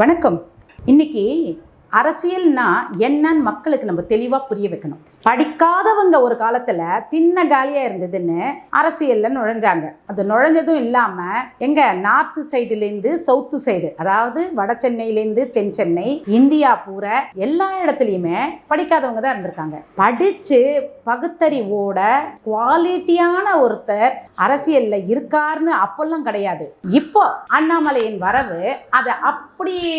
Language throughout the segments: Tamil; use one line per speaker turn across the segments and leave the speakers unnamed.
வணக்கம். இன்னைக்கு அரசியல்னா என்னன்னு மக்களுக்கு நம்ம தெளிவாக புரிய வைக்கணும். படிக்காதவங்க ஒரு காலத்தில் தின்ன காலியாக இருந்ததுன்னு அரசியலில் நுழைஞ்சாங்க. அது நுழைஞ்சதும் இல்லாமல் எங்க நார்த்து சைடுலேருந்து சவுத்து சைடு அதாவது வட சென்னையிலேருந்து தென் சென்னை இந்தியா பூரா எல்லா இடத்துலையுமே படிக்காதவங்க தான் இருந்திருக்காங்க. படித்து பகுத்தறிவோட குவாலிட்டியான ஒருத்தர் அரசியலில் இருக்காருன்னு அப்பெல்லாம் கிடையாது. இப்போ அண்ணாமலையின் வரவு அதை அப்படியே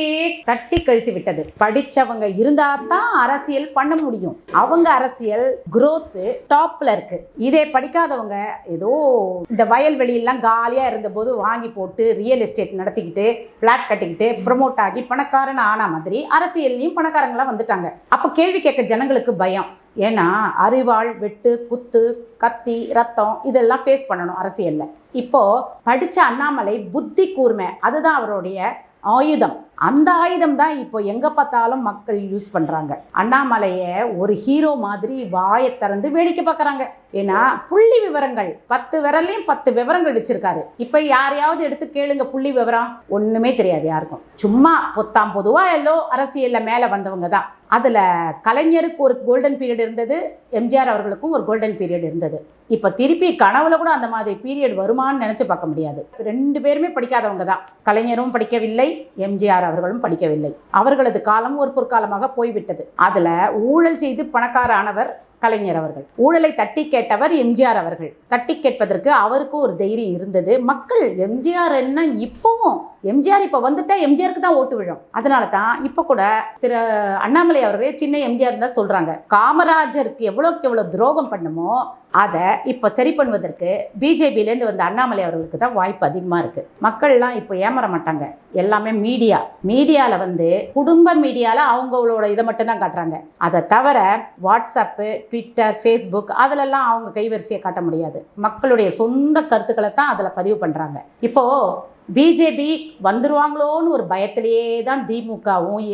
தட்டி கழித்து விட்டது. படித்தவங்க இருந்தால் தான் அரசியல் பண்ண முடியும். அவங்க அரசியல் குரோத்து டாப்ல இருக்கு. இதே படிக்காதவங்க ஏதோ இந்த வயல்வெளியெல்லாம் காலியாக இருந்தபோது வாங்கி போட்டு ரியல் எஸ்டேட் நடத்திக்கிட்டு பிளாட் கட்டிக்கிட்டு ப்ரமோட் ஆகி பணக்காரன் ஆன மாதிரி அரசியல்லையும் பணக்காரங்களாம் வந்துட்டாங்க. அப்போ கேள்வி கேட்க ஜனங்களுக்கு பயம். ஏன்னா அறிவாள் வெட்டு குத்து கத்தி ரத்தம் இதெல்லாம் ஃபேஸ் பண்ணணும் அரசியலில். இப்போது படித்த அண்ணாமலை புத்தி கூர்மை அதுதான் அவருடைய ஆயுதம். அந்த ஆயுதம் தான் இப்போ எங்கே பார்த்தாலும் மக்கள் யூஸ் பண்ணுறாங்க அண்ணாமலையை ஒரு ஹீரோ மாதிரி வாயை திறந்து வேடிக்கை பார்க்குறாங்க. ஏன்னா புள்ளி விவரங்கள் பத்து விரல்லையும் பத்து விவரங்கள் வச்சிருக்காரு. இப்போ யாரையாவது எடுத்து கேளுங்க புள்ளி விவரம். ஒன்றுமே தெரியாது யாருக்கும். சும்மா பொத்தாம் பொதுவாக எல்லோ அரசியலில் மேலே வந்தவங்க தான். அதில் கலைஞருக்கு ஒரு கோல்டன் பீரியட் இருந்தது எம்ஜிஆர் அவர்களுக்கும் ஒரு கோல்டன் பீரியட் இருந்தது. இப்போ திருப்பி கனவுல கூட அந்த மாதிரி பீரியட் வருமான்னு நினச்சி பார்க்க முடியாது. ரெண்டு பேருமே படிக்காதவங்க தான். கலைஞரும் படிக்கவில்லை எம்ஜிஆர் அவர்களும் படிக்கவில்லை. அவர்களது காலம் ஒரு பொற்காலமாக போய்விட்டது. அதில் ஊழல் செய்து பணக்கார ஆனவர் கலைஞர் அவர்கள். ஊழலை தட்டி கேட்டவர் எம்ஜிஆர் அவர்கள். தட்டி கேட்பதற்கு அவருக்கும் ஒரு தைரியம் இருந்தது. மக்கள் எம்ஜிஆர் என்ன இப்போவும் எம்ஜிஆர் இப்போ வந்துட்டா எம்ஜிஆருக்கு தான் ஓட்டு விழும். அதனால தான் இப்போ கூட திரு அண்ணாமலை அவர்களே சின்ன எம்ஜிஆர் தான் சொல்கிறாங்க காமராஜருக்கு எவ்வளோக்கு எவ்வளோ துரோகம் பண்ணுமோ அதை இப்போ சரி பண்ணுவதற்கு பிஜேபியிலேருந்து வந்த அண்ணாமலை அவர்களுக்கு தான் வாய்ப்பு அதிகமாக இருக்குது மக்கள்லாம் இப்போ ஏமாற மாட்டாங்க. எல்லாமே மீடியா. மீடியாவில் வந்து குடும்ப மீடியாவில் அவங்களோட இதை மட்டும்தான் காட்டுறாங்க. அதை தவிர வாட்ஸ்அப்பு ட்விட்டர் ஃபேஸ்புக் அதிலெல்லாம் அவங்க கைவரிசையை காட்ட முடியாது. மக்களுடைய சொந்த கருத்துக்களை தான் அதில் பதிவு பண்ணுறாங்க இப்போது பிஜேபி வந்துருவாங்களோன்னு ஒரு பயத்திலேயே தான் திமுகவும்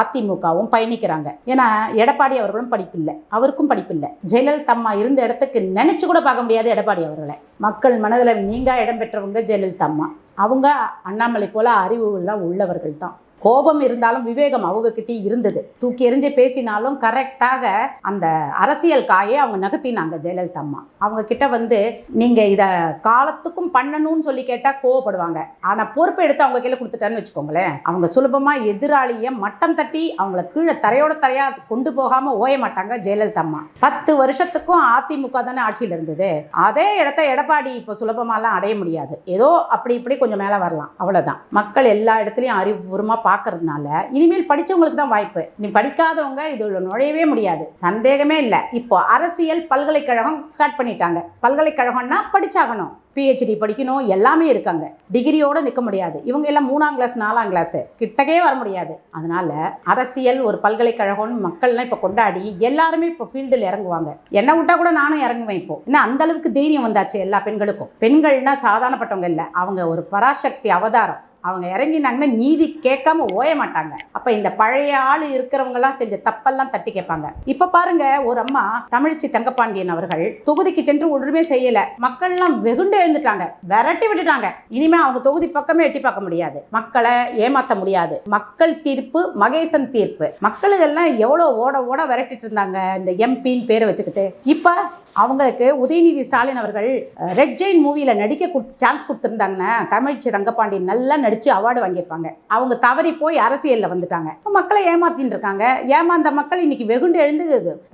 அதிமுகவும் பயணிக்கிறாங்க. ஏன்னா எடப்பாடி அவர்களும் படிப்பில்லை. அவருக்கும் படிப்பில்லை. ஜெயலலிதா அம்மா இருந்த இடத்துக்கு நினைச்சு கூட பார்க்க முடியாது எடப்பாடி அவர்களை. மக்கள் மனதில் நீங்கா இடம் பெற்றவங்க ஜெயலலிதா அம்மா. அவங்க அண்ணாமலை போல அறிவுகள்லாம் உள்ளவர்கள் தான். கோபம் இருந்தாலும் விவேகம் அவங்கக்கிட்டே இருந்தது. தூக்கி எறிஞ்சு பேசினாலும் கரெக்டாக அந்த அரசியல் காயை அவங்க நகர்த்தினாங்க ஜெயலலிதா அம்மா அவங்க கிட்ட வந்து நீங்கள் இதை காலத்துக்கும் பண்ணணும்னு சொல்லி கேட்டால் கோவப்படுவாங்க. ஆனால் பொறுப்பு எடுத்து அவங்க கையில் கொடுத்துட்டான்னு வச்சுக்கோங்களேன். அவங்க சுலபமாக எதிராளியை மட்டம் தட்டி அவங்கள கீழே தரையோட தரையாக கொண்டு போகாமல் ஓய மாட்டாங்க ஜெயலலிதா அம்மா பத்து வருஷத்துக்கும் அதிமுக தானே ஆட்சியில் இருந்தது. அதே இடத்த எடப்பாடி இப்போ சுலபமாலாம் அடைய முடியாது. ஏதோ அப்படி இப்படி கொஞ்சம் மேலே வரலாம். அவ்வளோதான் மக்கள் எல்லா இடத்துலையும் அறிவுபூர்வமாக பார்க்கறதுனால இனிமேல் படித்தவங்களுக்கு தான் வாய்ப்பு. நீ படிக்காதவங்க இதில் நுழையவே முடியாது. சந்தேகமே இல்லை. இப்போ அரசியல் பல்கலைக்கழகம் ஸ்டார்ட் பண்ணிட்டாங்க. பல்கலைக்கழகம்னா படிச்சாகணும். பிஹெச்டி படிக்கணும். எல்லாமே இருக்காங்க. டிகிரியோடு நிற்க முடியாது. இவங்க எல்லாம் மூணாம் கிளாஸ் நாலாம் கிளாஸ் கிட்டக்கே வர முடியாது. அதனால் அரசியல் ஒரு பல்கலைக்கழகம்னு மக்கள்லாம் இப்போ கொண்டாடி எல்லாருமே இப்போ ஃபீல்டில் இறங்குவாங்க. என்ன விட்டா கூட நானும் இறங்குவேன் இப்போ. ஏன்னா அந்த அளவுக்கு தைரியம் வந்தாச்சு எல்லா பெண்களுக்கும். பெண்கள்னால் சாதாரணப்பட்டவங்க இல்லை. அவங்க ஒரு பராசக்தி அவதாரம். அவங்க இறங்கினாங்கன்னா நீதி கேட்காம ஓய மாட்டாங்க. அப்ப இந்த பழைய ஆள் இருக்கிறவங்கலாம் செஞ்ச தப்பெல்லாம் தட்டி கேட்பாங்க. இப்ப பாருங்க ஒரு அம்மா தமிழ்ச்சி தங்கப்பாண்டியன் அவர்கள் தொகுதிக்கு சென்று ஒன்றுமே செய்யல. மக்கள்லாம் வெகுண்டு எழுந்துட்டாங்க. விரட்டி விட்டுட்டாங்க. இனிமே அவங்க தொகுதி பக்கமே எட்டி பார்க்க முடியாது. மக்களை ஏமாத்த முடியாது. மக்கள் தீர்ப்பு மகேசன் தீர்ப்பு. மக்களுக்கெல்லாம் எவ்வளோ ஓட ஓட விரட்டிட்டு இருந்தாங்க இந்த எம்பின்னு பேரை வச்சுக்கிட்டு. இப்போ அவங்களுக்கு உதயநிதி ஸ்டாலின் அவர்கள் ரெட் ஜெயின் மூவியில் நடிக்க சான்ஸ் கொடுத்துருந்தாங்கன்னா தமிழ்ச்சி ரங்கபாண்டி நல்லா நடித்து அவார்டு வாங்கியிருப்பாங்க. அவங்க தவறி போய் அரசியலில் வந்துட்டாங்க. மக்களை ஏமாத்தின்னு இருக்காங்க. ஏமாந்த மக்கள் இன்னைக்கு வெகுண்டு எழுந்து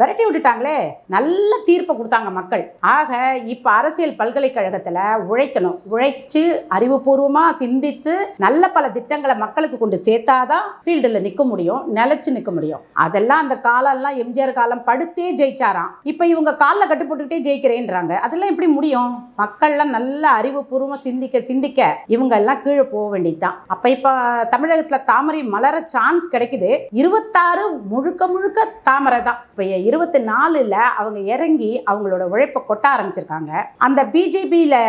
விரட்டி விட்டுட்டாங்களே. நல்ல தீர்ப்பை கொடுத்தாங்க மக்கள். ஆக இப்போ அரசியல் பல்கலைக்கழகத்தில் உழைக்கணும். உழைச்சு அறிவுபூர்வமாக சிந்திச்சு நல்ல பல திட்டங்களை மக்களுக்கு கொண்டு சேர்த்தாதான் ஃபீல்டில் நிற்க முடியும். நிலச்சி நிற்க முடியும். அதெல்லாம் அந்த காலம்லாம் எம்ஜிஆர் காலம் படுத்தே ஜெயிச்சாராம். இப்போ இவங்க காலில் கட்டு போட்டுக்கிட்டே ஜெயிக்கிறேன்றாங்க. அதெல்லாம் எப்படி முடியும்? மக்கள்லாம் நல்ல அறிவுபூர்வமாக சிந்திக்க சிந்திக்க இவங்க எல்லாம் கீழே போக வேண்டியதுதான். அப்போ இப்போ தமிழகத்தில் தாமரை மலர சான்ஸ் கிடைக்குது. இருபத்தாறு முழுக்க முழுக்க தாமரை தான். இப்போ இருபத்தி நாலில் அவங்க இறங்கி அவங்களோட உழைப்பை கொட்ட ஆரம்பிச்சிருக்காங்க. அந்த பிஜேபியில்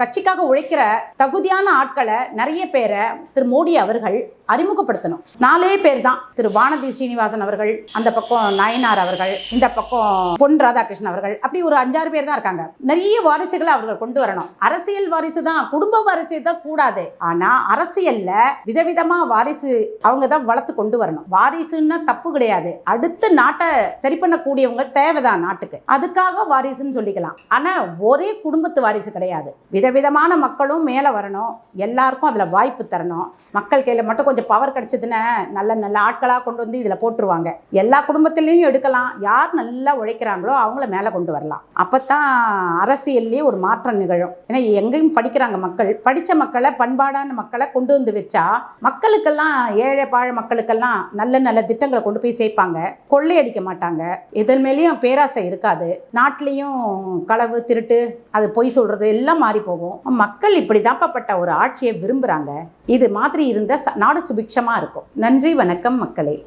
கட்சிக்காக உழைக்கிற தகுதியான ஆட்களை நிறைய பேரை திரு மோடி அவர்கள் அறிமுகப்படுத்தணும். நாலே பேர் தான் திரு வானதி சீனிவாசன் அவர்கள் அந்த பக்கம் நயனார் அவர்கள் இந்த பக்கம் பொன் ராதாகிருஷ்ணன் அவர்கள் அப்படி ஒரு அஞ்சாறு பேர் தான் இருக்காங்க. நிறைய வாரிசுகளை அவர்கள் கொண்டு வரணும். அரசியல் வாரிசு தான் குடும்ப வாரிசு தான் கூடாது. ஆனா அரசியல்ல விதவிதமா வாரிசு அவங்க தான் வளர்த்து கொண்டு வரணும். வாரிசுன்னா தப்பு கிடையாது. அடுத்து நாட்டை சரி பண்ணக்கூடியவங்க தேவைதான் நாட்டுக்கு. அதுக்காக வாரிசுன்னு சொல்லிக்கலாம். ஆனா ஒரே குடும்பத்து வாரிசு கிடையாது. விதவிதமான மக்களும் மேலே வரணும். எல்லாருக்கும் அதில் வாய்ப்பு தரணும். மக்கள் கையில் மட்டும் கொஞ்சம் பவர் கிடைச்சதுன்னா நல்ல நல்ல ஆட்களாக கொண்டு வந்து இதில் போட்டுருவாங்க. எல்லா குடும்பத்துலேயும் எடுக்கலாம். யார் நல்லா உழைக்கிறாங்களோ அவங்கள மேலே கொண்டு வரலாம். அப்போ தான் அரசியல்லேயே ஒரு மாற்றம் நிகழும். ஏன்னா எங்கேயும் படிக்கிறாங்க மக்கள். படித்த மக்களை பண்பாடான மக்களை கொண்டு வந்து வச்சா மக்களுக்கெல்லாம் ஏழை பாழ மக்களுக்கெல்லாம் நல்ல நல்ல திட்டங்களை கொண்டு போய் சேர்ப்பாங்க. கொள்ளையடிக்க மாட்டாங்க. எதன் மேலேயும் பேராசை இருக்காது. நாட்டிலையும் களவு திருட்டு அது பொய் சொல்கிறது எல்லாம் மாறி போகும். மக்கள் இப்படி தாப்பப்பட்ட ஒரு ஆட்சியை விரும்புகிறாங்க இது மாதிரி இருந்த நாடு சுபிக்ஷமாக இருக்கும். நன்றி வணக்கம் மக்களே.